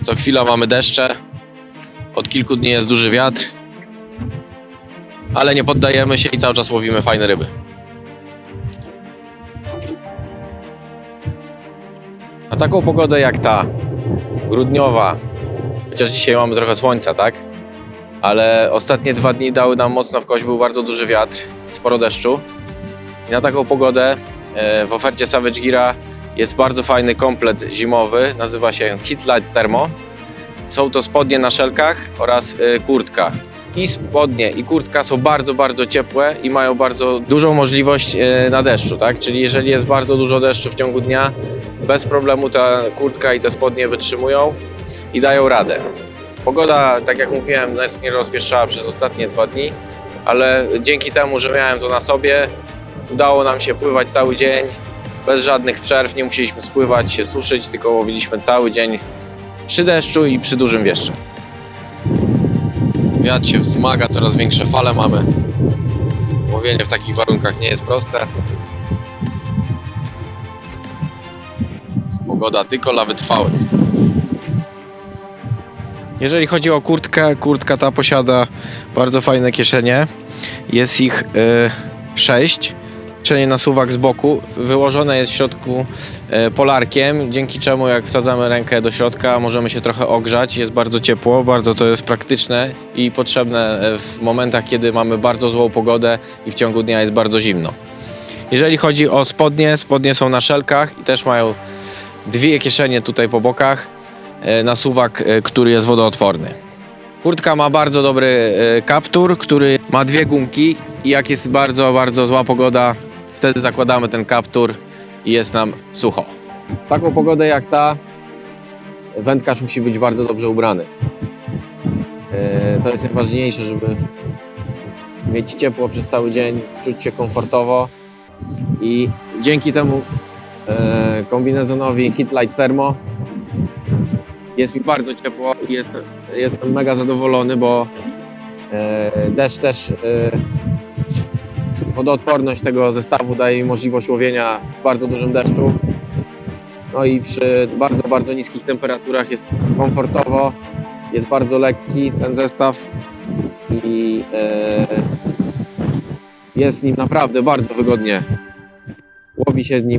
Co chwila mamy deszcze. Od kilku dni jest duży wiatr. Ale nie poddajemy się i cały czas łowimy fajne ryby. Na taką pogodę jak ta, grudniowa, chociaż dzisiaj mamy trochę słońca, tak? Ale ostatnie dwa dni dały nam mocno w kość, był bardzo duży wiatr, sporo deszczu. I na taką pogodę e, w ofercie Savage Gira jest bardzo fajny komplet zimowy, nazywa się Light Thermo. Są to spodnie na szelkach oraz e, kurtka. I spodnie i kurtka są bardzo, bardzo ciepłe i mają bardzo dużą możliwość e, na deszczu, tak? Czyli jeżeli jest bardzo dużo deszczu w ciągu dnia, bez problemu ta kurtka i te spodnie wytrzymują i dają radę. Pogoda, tak jak mówiłem, nas nie rozpieszczała przez ostatnie dwa dni, ale dzięki temu, że miałem to na sobie, udało nam się pływać cały dzień, bez żadnych przerw, nie musieliśmy spływać, się suszyć, tylko łowiliśmy cały dzień przy deszczu i przy dużym wieszczu. Wiatr się wzmaga, coraz większe fale mamy. Łowienie w takich warunkach nie jest proste. Pogoda tylko dla wytrwałych. Jeżeli chodzi o kurtkę, kurtka ta posiada bardzo fajne kieszenie. Jest ich 6. Kieszenie na suwak z boku. Wyłożone jest w środku e, polarkiem, dzięki czemu jak wsadzamy rękę do środka możemy się trochę ogrzać. Jest bardzo ciepło, bardzo to jest praktyczne i potrzebne e, w momentach, kiedy mamy bardzo złą pogodę i w ciągu dnia jest bardzo zimno. Jeżeli chodzi o spodnie, spodnie są na szelkach i też mają dwie kieszenie tutaj po bokach e, na suwak, który jest wodoodporny. Kurtka ma bardzo dobry kaptur, który ma dwie gumki i jak jest bardzo, bardzo zła pogoda, wtedy zakładamy ten kaptur i jest nam sucho. Taką pogodę jak ta, wędkarz musi być bardzo dobrze ubrany. E, To jest najważniejsze, żeby mieć ciepło przez cały dzień, czuć się komfortowo i dzięki temu e, kombinezonowi Hit Light Thermo jest mi bardzo ciepło i jestem, jestem mega zadowolony, bo e, deszcz też wodoodporność tego zestawu daje możliwość łowienia w bardzo dużym deszczu. No i przy bardzo, bardzo niskich temperaturach jest komfortowo, jest bardzo lekki ten zestaw i e, jest nim naprawdę bardzo wygodnie. Łowi się nim